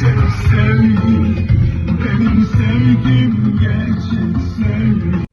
Gerçek sevgi Benim sevgim gerçek sevgi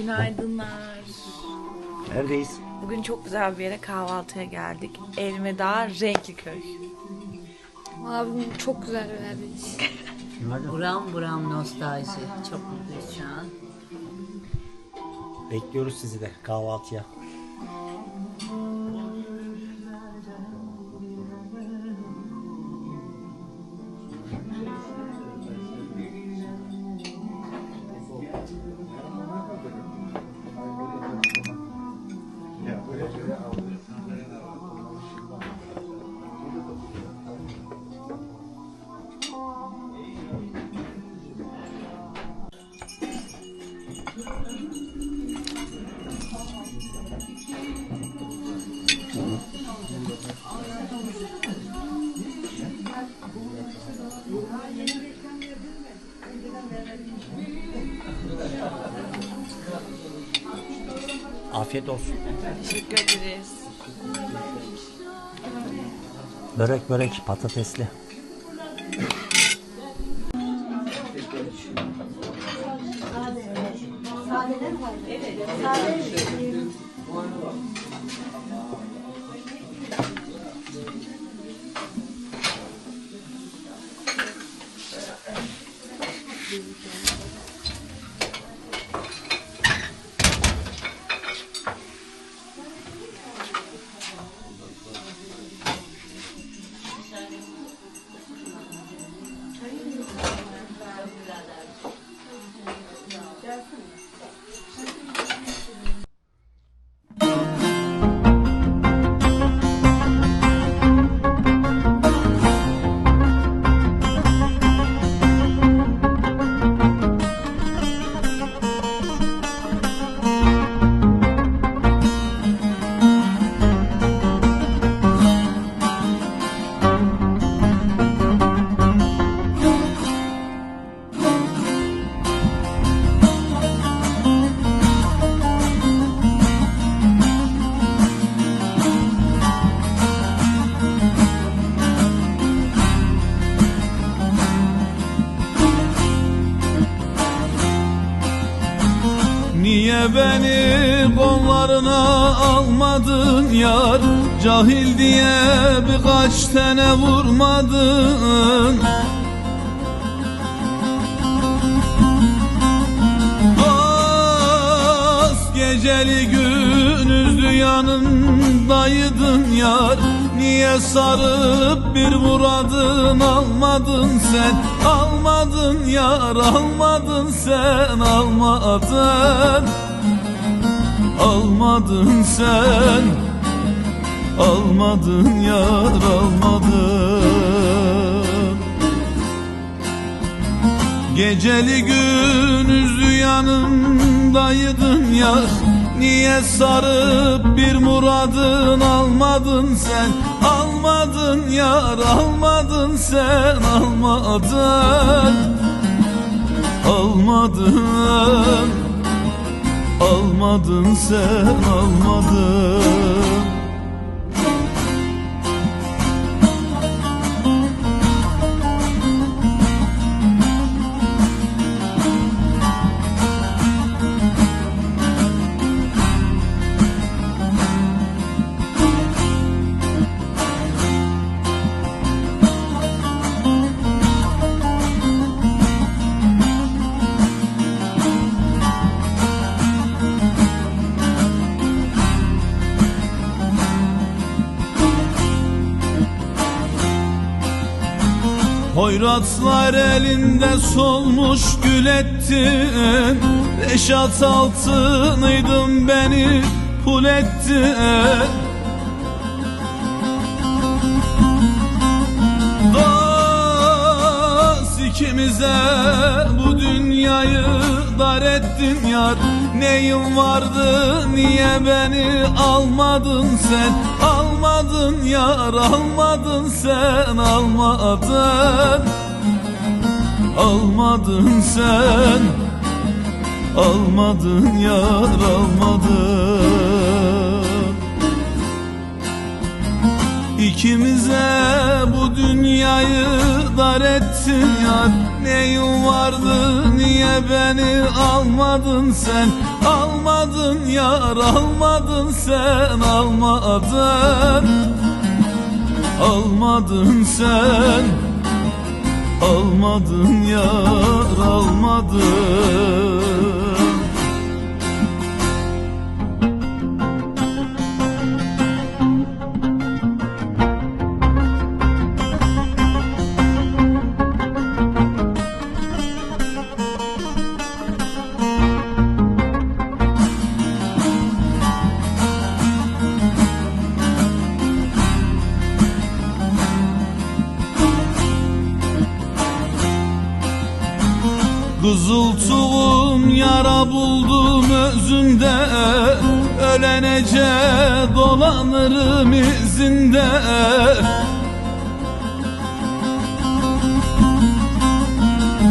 Günaydınlar. Neredeyiz? Bugün çok güzel bir yere kahvaltıya geldik. Elmedağ Renkliköy. Abim çok güzel bir yerdeyiz. Buram buram nostalji. Çok mutluyuz şu an. Bekliyoruz sizi de kahvaltıya. Afiyet olsun. Teşekkür ederiz. Börek börek patatesli. Almadın yar Cahil diye birkaç tane vurmadın. Az geceli gündüzlü yanındaydın yar Niye sarıp bir muradın almadın sen? Almadın yar almadın sen almadın Almadın sen Almadın yar almadın. Geceli gündüzlü yanımdaydın yar. Niye sarıp bir muradın almadın sen? Almadın yar almadın sen almadın. Almadın Almadın sen almadın Hoyratlar elinde solmuş gül ettin Reşat altınıydım beni pul ettin Dost ikimize bu dünyayı dar ettin yar. Neyim vardı niye beni almadın sen? Almadın yar almadın sen almadın. Almadın sen Almadın yar almadın. İkimize bu dünyayı dar ettin yar. Neyin vardı niye beni almadın sen? Almadın yar almadın sen almadın Almadın sen Almadın yar almadın Ölenece dolanırım izinde.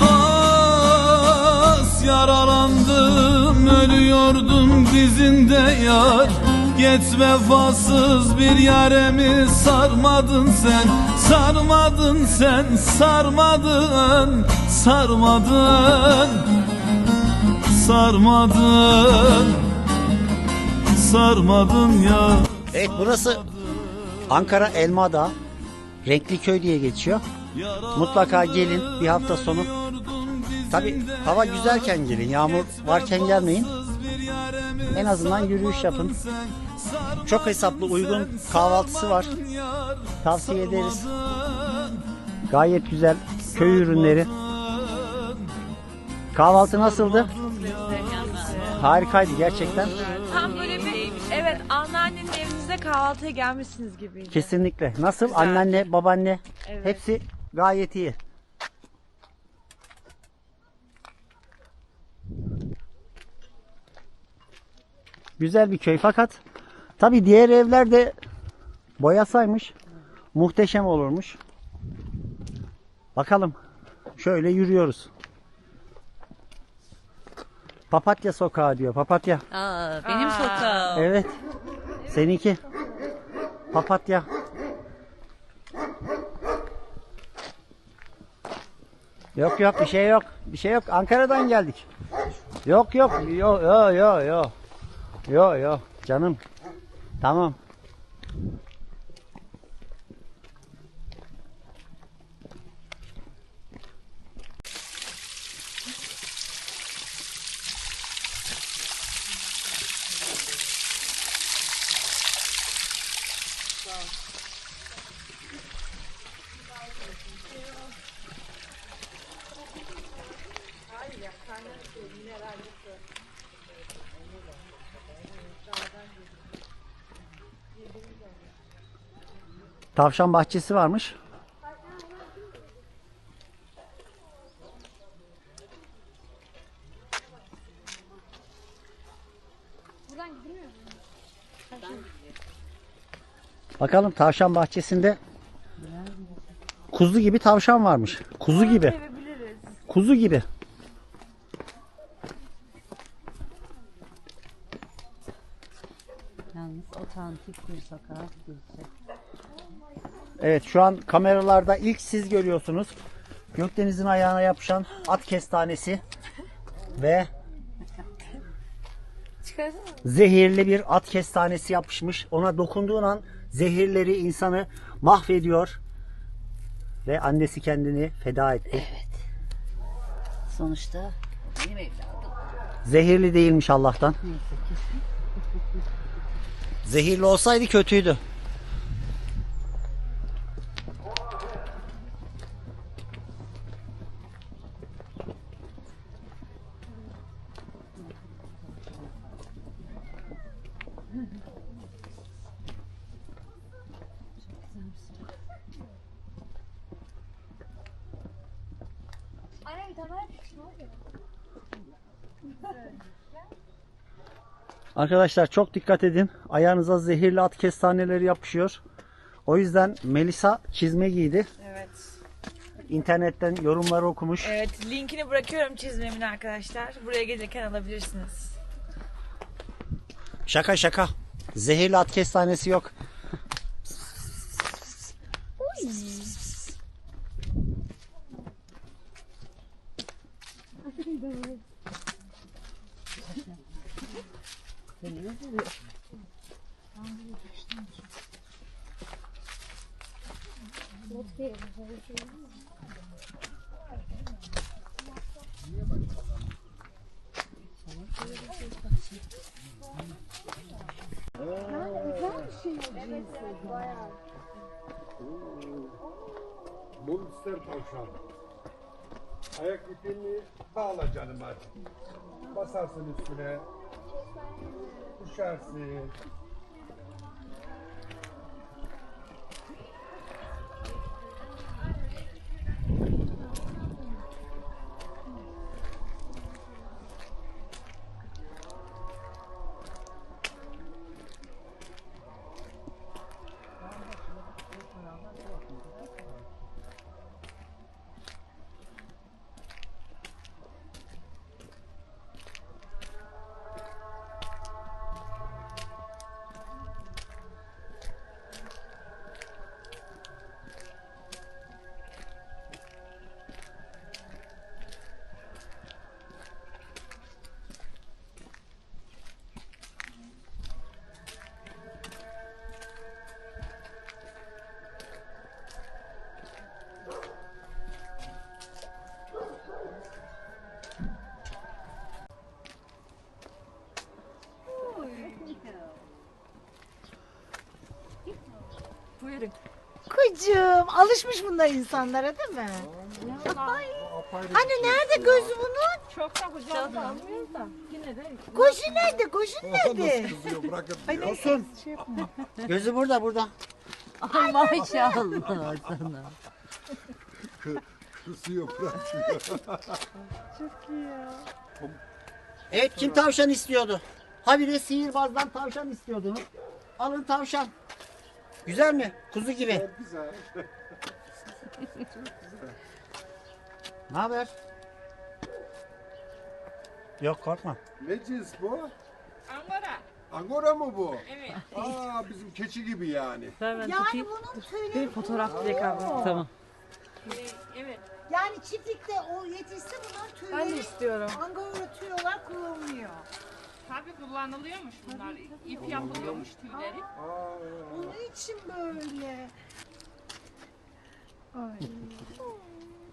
Dost yaralandım Dolanıyordum dizinde yar. Geç vefasız bir yaremi sarmadın sen Sarmadın sen sarmadın Sarmadın Sarmadın Sarmadın ya Evet burası Ankara Elma Dağı. Renkli Köy diye geçiyor. Mutlaka gelin bir hafta sonu. Tabi hava güzelken gelin. Yağmur varken gelmeyin. En azından yürüyüş yapın. Çok hesaplı uygun kahvaltısı var. Tavsiye ederiz. Gayet güzel köy ürünleri. Kahvaltı nasıldı? Harikaydı gerçekten. Evinizde kahvaltıya gelmişsiniz gibiydi. Kesinlikle. Nasıl? Güzel. Anneanne, babaanne Evet. hepsi gayet iyi. Güzel bir köy fakat tabi diğer evler de boyasaymış muhteşem olurmuş. Bakalım. Şöyle yürüyoruz. Papatya sokağı diyor. Papatya. Aa, benim sokağım. Evet. Seninki. Papatya. Yok yok bir şey yok. Bir şey yok. Ankara'dan geldik. Yok yok. Yok yok yok yok. Yok yok. Canım. Tamam. Tavşan bahçesi varmış. Bakalım tavşan bahçesinde kuzu gibi tavşan varmış. Kuzu gibi. Kuzu gibi. Yalnız otantik bir sokağa girecek. Evet şu an kameralarda ilk siz görüyorsunuz. Gökdeniz'in ayağına yapışan at kestanesi ve zehirli bir at kestanesi yapışmış. Ona dokunduğun an zehirleri insanı mahvediyor. Ve annesi kendini feda etti. Sonuçta benim evladım. Zehirli değilmiş Allah'tan. Zehirli olsaydı kötüydü. Anne bir tane ne oluyor? Arkadaşlar çok dikkat edin. Ayağınıza zehirli at kestaneleri yapışıyor. O yüzden Melisa çizme giydi. Evet. İnternetten yorumları okumuş. Evet linkini bırakıyorum çizmemin arkadaşlar. Buraya gelirken alabilirsiniz. Şaka şaka. Zehirli at kestanesi yok. Monster tavşan. Ayak ipini bağla canım hadi. Basarsın üstüne. Ушасые. Buyurun. Kucuğum alışmış bunlar insanlara değil mi? Ay. Hani nerede gözü bunun? Çok da almıyor da. Yine de. Koşu nerede? Koşu nerede? Kızıyor bırakın. Olsun. Gözü burada burada. Ay maşallah sana. Kızıyor bırakmıyor. Evet kim tavşan istiyordu? Habire sihirbazdan tavşan istiyordu. Alın tavşan. Güzel mi? Kuzu gibi. Güzel. Ne haber? Yok korkma. Ne cins bu? Angora. Angora mı bu? Evet. Aa bizim keçi gibi yani. Yani bunun tüyleri Fotoğraf direkt abi. Tamam. yani çiftlikte o yetişse bunlar tüyleri. Ben de istiyorum. Angora tüy olarak kullanılıyor. Tabii kullanılıyormuş bunlar. İp yapılıyormuş tüyleri. Onun için böyle.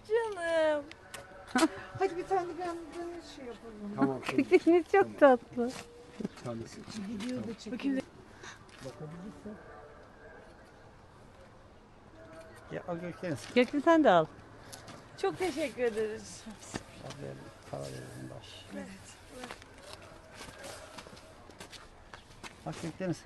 Canım. Hadi bir tane ben, ben şey yapalım. Tamam. Kökeniz çok tatlı. Tanesi. Video da çekelim. Ya o gökdeniz. Gökli sen de al. Çok teşekkür ederiz. Para verelim baş. Bak gökdeniz.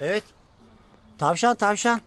Evet. Tavşan tavşan.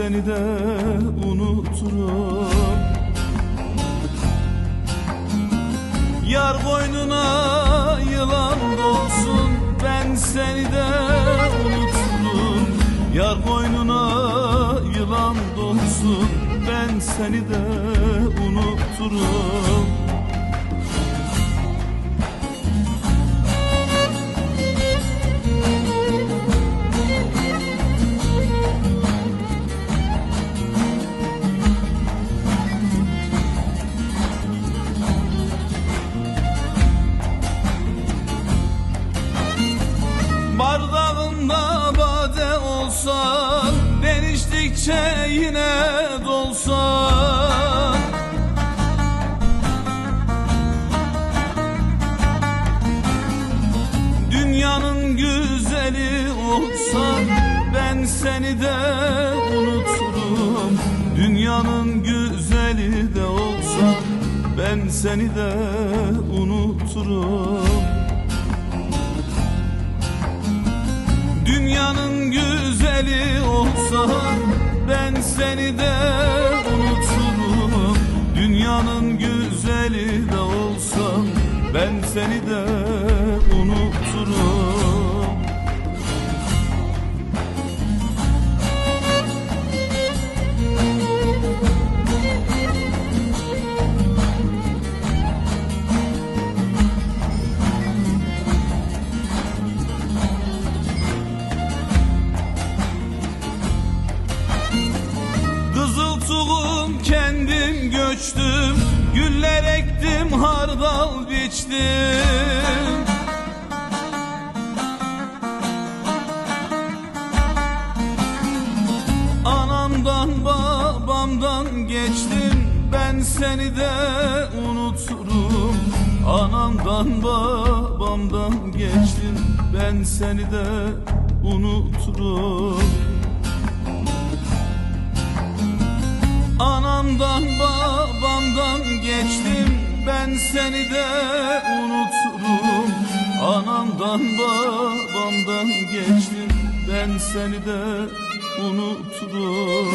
Seni de unuturum. Yar boynuna yılan dolsun Ben seni de unuturum. Yar boynuna yılan dolsun Ben seni de unuturum bade olsan Ben içtikçe yine dolsan Dünyanın güzeli olsan Ben seni de unuturum. Dünyanın güzeli de olsan Ben seni de unuturum. Dünyanın güzeli olsan ben seni de unuturum. Dünyanın güzeli de olsan ben seni de unuturum ektim hardal biçtim. Anamdan babamdan geçtim. Ben seni de unuturum. Anamdan babamdan geçtim. Ben seni de unuturum. Anamdan babamdan ben seni de unuturum. Anamdan babamdan geçtim. Ben seni de unuturum.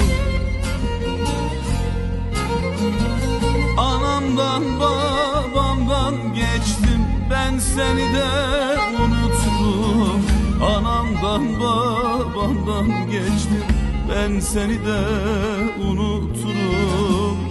Anamdan babamdan geçtim. Ben seni de unuturum. Anamdan babamdan geçtim. Ben seni de unuturum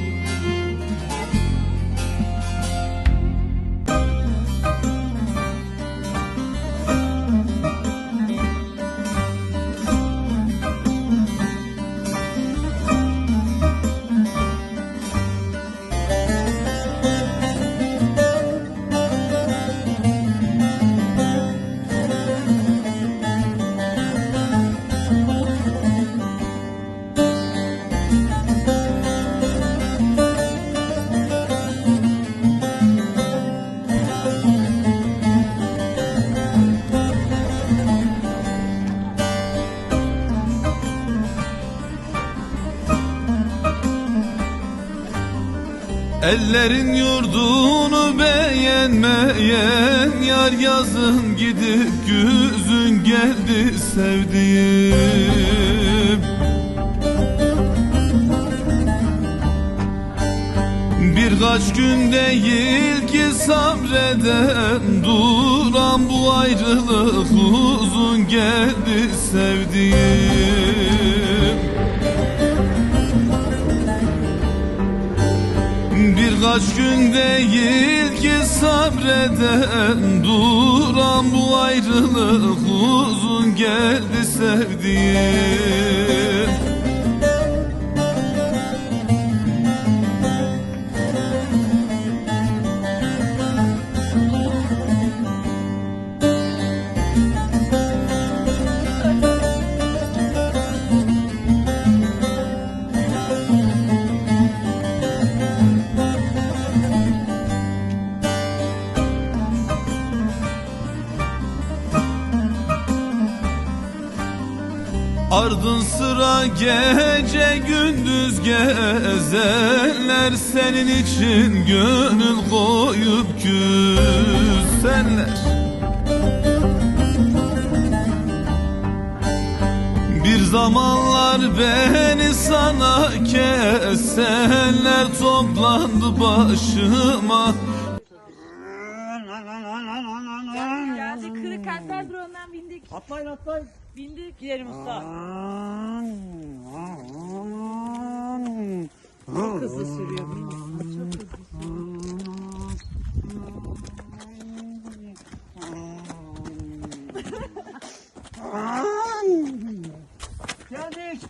Ellerin yurdunu beğenmeyen Yar yazın gidip güzün geldi sevdiğim. Birkaç gün değil ki sabreden Duran bu ayrılık uzun geldi sevdiğim Birkaç gün değil ki sabreden Duran bu ayrılık uzun geldi sevdiğim Ardın sıra gece gündüz gezenler Senin için gönül koyup küsenler Bir zamanlar beni sana kesenler Toplandı başıma Geldik kırık kalpler durağından bindik. Atlayın atlayın. Bindik gidelim usta. Çok hızlı sürüyor. Çok hızlı sürüyor. Geldik.